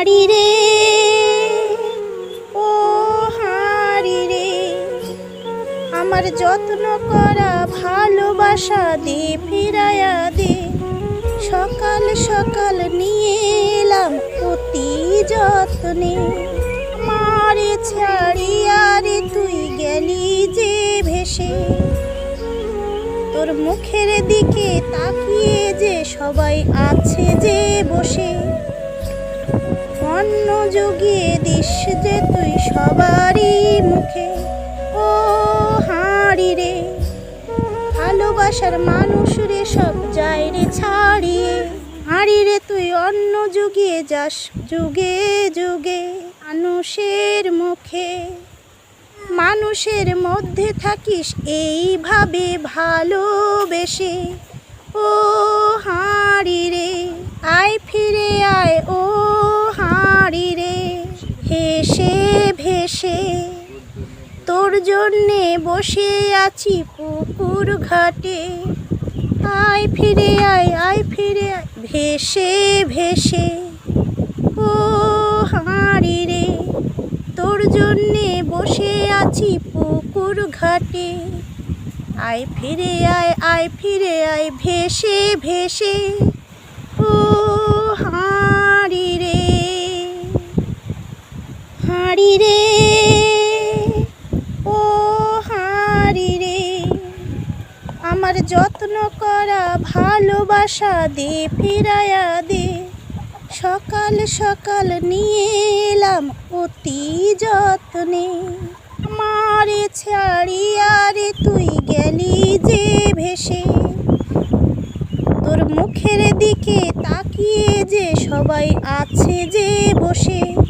হাঁড়ি রে, ও হাঁড়ি রে। আমার যত্ন করা ভালোবাসা দে, ফিরায়া দে। সকাল সকাল নিয়ে এলাম অতি যত্নে। মারে ছাড়িয়া রে, তুই গেলি যে ভেসে। তোর মুখের দিকে তাকিয়ে যে সবাই আছে যে বসে। অন্য যুগিয়ে দিস যে তুই সবারই মুখে। ও হাঁড়ি রে, ভালোবাসার মানুষ রে, সব যায় রে ছাড়িয়ে। হাঁড়ি রে, তুই অন্য যুগিয়ে যাস, যুগে যুগে মানুষের মুখে। মানুষের মধ্যে থাকিস এইভাবে ভালোবেসে। ও হাঁড়ি রে আয় ফিরে আয় ও হাঁড়ি রে হেসে ভেসে তোর জন্যে বসে আছি পুকুর ঘাটে। আয় ফিরে, আয় আয় ফিরে, আয়। ভেসে ভেসে ও হাঁড়ি রে, তোর জন্যে বসে আছি পুকুর ঘাটে। আয় ফিরে, আয় আয় ফিরে, আয়। ভেসে ভেসে ও হাঁড়ি রে, ও হাঁড়ি রে। আমার যত্ন করা ভালোবাসা দে ফিরায়া দে। সকাল সকাল নিয়ে এলাম অতি যত্নে। মারে ছাড়িয়া রে, তুই গেলি যে ভেসে। তোর মুখের দিকে তাকিয়ে যে সবাই আছে যে বসে।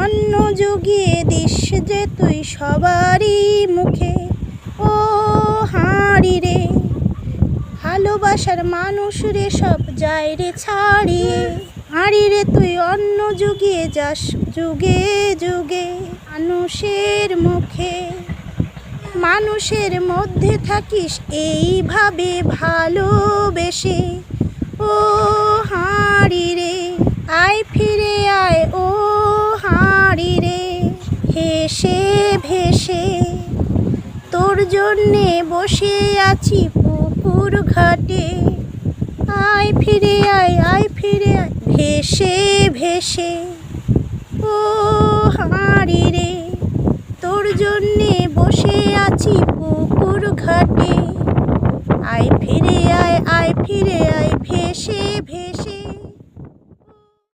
অন্য যুগিয়ে দিস যে তুই সবারই মুখে। ও হাঁড়ি রে, ভালোবাসার মানুষ রে, সব যায় রে ছাড়িয়ে। হাঁড়ি রে, তুই অন্য যুগিয়ে যাস, যুগে যুগে মানুষের মুখে। মানুষের মধ্যে থাকিস, এইভাবে ভালোবেসে। ও হাঁড়ি রে আয় ফিরে আয় ও হাঁড়ি রে হেসে ভেসে। তোর জন্যে বসে আছি পুকুর ঘাটে। আয় ফিরে আয় আয় ফিরে আয়, ভেসে ভেসে। ও হাঁড়ি রে, তোর জন্যে বসে আছি পুকুর ঘাটে। আয় ফিরে আয় আয় ফিরে আয়, ভেসে ভেসে।